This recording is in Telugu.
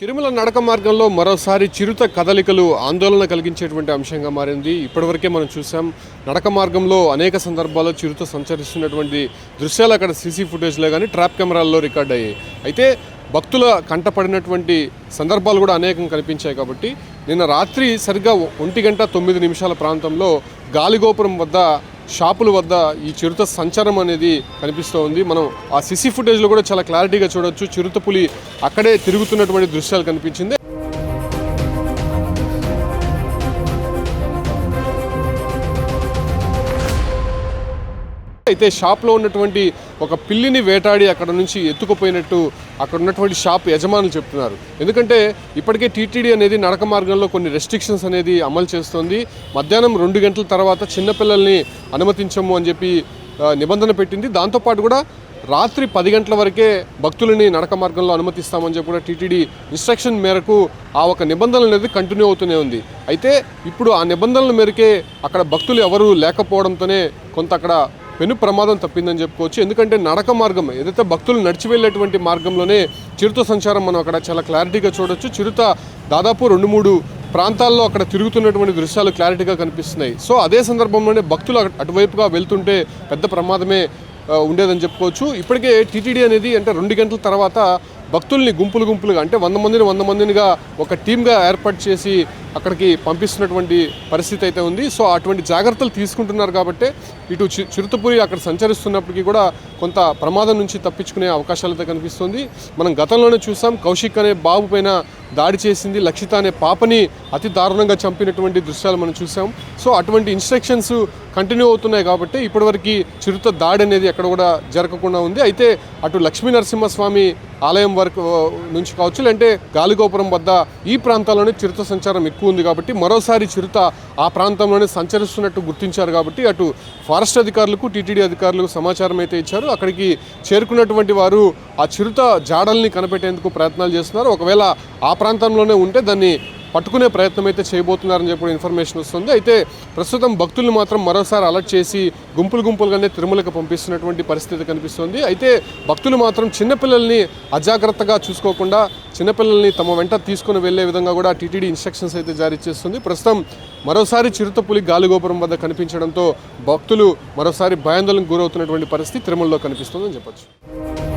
తిరుమల నడక మార్గంలో మరోసారి చిరుత కదలికలు ఆందోళన కలిగించేటువంటి అంశంగా మారింది. ఇప్పటివరకే మనం చూసాం నడక మార్గంలో అనేక సందర్భాల్లో చిరుత సంచరిస్తున్నటువంటి దృశ్యాలు అక్కడ సీసీ ఫుటేజ్లో కానీ ట్రాప్ కెమెరాల్లో రికార్డ్ అయ్యాయి. అయితే భక్తుల కంటపడినటువంటి సందర్భాలు కూడా అనేకం కనిపించాయి కాబట్టి నిన్న రాత్రి సరిగ్గా ఒంటి గంట తొమ్మిది నిమిషాల ప్రాంతంలో గాలిగోపురం వద్ద షాపుల వద్ద ఈ చిరుత సంచారం అనేది కనిపిస్తూ ఉంది మనం ఆ సిసి ఫుటేజ్లో కూడా చాలా క్లారిటీగా చూడొచ్చు. చిరుత పులి అక్కడే తిరుగుతున్నటువంటి దృశ్యాలు కనిపించింది. అయితే షాప్లో ఉన్నటువంటి ఒక పిల్లిని వేటాడి అక్కడ నుంచి ఎత్తుకుపోయినట్టు అక్కడ ఉన్నటువంటి షాప్ యజమానులు చెప్తున్నారు. ఎందుకంటే ఇప్పటికే టీటీడీ అనేది నడక మార్గంలో కొన్ని రెస్ట్రిక్షన్స్ అనేది అమలు చేస్తోంది. మధ్యాహ్నం రెండు గంటల తర్వాత చిన్నపిల్లల్ని అనుమతించము అని చెప్పి నిబంధన పెట్టింది. దాంతోపాటు కూడా రాత్రి పది గంటల వరకే భక్తులని నడక మార్గంలో అనుమతిస్తామని చెప్పి కూడా టీటీడీ ఇన్స్ట్రక్షన్ మేరకు ఆ ఒక నిబంధనలు అనేది కంటిన్యూ అవుతూనే ఉంది. అయితే ఇప్పుడు ఆ నిబంధనల మేరకే అక్కడ భక్తులు ఎవరూ లేకపోవడంతోనే కొంత అక్కడ పెను ప్రమాదం తప్పిందని చెప్పుకోవచ్చు. ఎందుకంటే నడక మార్గం ఏదైతే భక్తులు నడిచి వెళ్ళేటువంటి మార్గంలోనే చిరుత సంచారం మనం అక్కడ చాలా క్లారిటీగా చూడొచ్చు. చిరుత దాదాపు రెండు మూడు ప్రాంతాల్లో అక్కడ తిరుగుతున్నటువంటి దృశ్యాలు క్లారిటీగా కనిపిస్తున్నాయి. సో అదే సందర్భంలోనే భక్తులు అటువైపుగా వెళ్తుంటే పెద్ద ప్రమాదమే ఉండేదని చెప్పుకోవచ్చు. ఇప్పటికే టీటీడీ అనేది అంటే రెండు గంటల తర్వాత భక్తుల్ని గుంపులు గుంపులుగా అంటే వంద మందిని వంద మందినిగా ఒక టీమ్గా ఏర్పాటు చేసి అక్కడికి పంపిస్తున్నటువంటి పరిస్థితి అయితే ఉంది. సో అటువంటి జాగ్రత్తలు తీసుకుంటున్నారు కాబట్టి ఇటు చి- చిరుతపురి అక్కడ సంచరిస్తున్నప్పటికీ కూడా కొంత ప్రమాదం నుంచి తప్పించుకునే అవకాశాలు అయితే కనిపిస్తుంది. మనం గతంలోనే చూసాం కౌశిక్ అనే బాబు పైన దాడి చేసింది లక్షిత అనే పాపని అతి దారుణంగా చంపినటువంటి దృశ్యాలు మనం చూసాం. సో అటువంటి ఇన్స్ట్రక్షన్స్ కంటిన్యూ అవుతున్నాయి కాబట్టి ఇప్పటివరకు చిరుత దాడి అనేది ఎక్కడ కూడా జరగకుండా ఉంది. అయితే అటు లక్ష్మీ నరసింహస్వామి ఆలయం వరకు నుంచి కావచ్చు లేదంటే గాలిగోపురం వద్ద ఈ ప్రాంతాల్లోనే చిరుత సంచారం ఎక్కువ ఉంది కాబట్టి మరోసారి చిరుత ఆ ప్రాంతంలోనే సంచరిస్తున్నట్టు గుర్తించారు కాబట్టి అటు ఫారెస్ట్ అధికారులకు టీటీడీ అధికారులకు సమాచారం అయితే ఇచ్చారు. అక్కడికి చేరుకున్నటువంటి వారు ఆ చిరుత జాడల్ని కనిపెట్టేందుకు ప్రయత్నాలు చేస్తున్నారు. ఒకవేళ ఆ ప్రాంతంలోనే ఉంటే దాన్ని పట్టుకునే ప్రయత్నం అయితే చేయబోతున్నారని చెప్పి ఇన్ఫర్మేషన్ వస్తుంది. అయితే ప్రస్తుతం భక్తుల్ని మాత్రం మరోసారి అలర్ట్ చేసి గుంపులు గుంపులుగానే తిరుమలకు పంపిస్తున్నటువంటి పరిస్థితి కనిపిస్తుంది. అయితే భక్తులు మాత్రం చిన్నపిల్లల్ని అజాగ్రత్తగా చూసుకోకుండా చిన్నపిల్లల్ని తమ వెంట తీసుకుని వెళ్ళే విధంగా కూడా టీటీడీ ఇన్స్ట్రక్షన్స్ అయితే జారీ చేస్తుంది. ప్రస్తుతం మరోసారి చిరుతపులి గాలిగోపురం వద్ద కనిపించడంతో భక్తులు మరోసారి భయాందోళనకు గురవుతున్నటువంటి పరిస్థితి తిరుమలలో కనిపిస్తుందని చెప్పొచ్చు.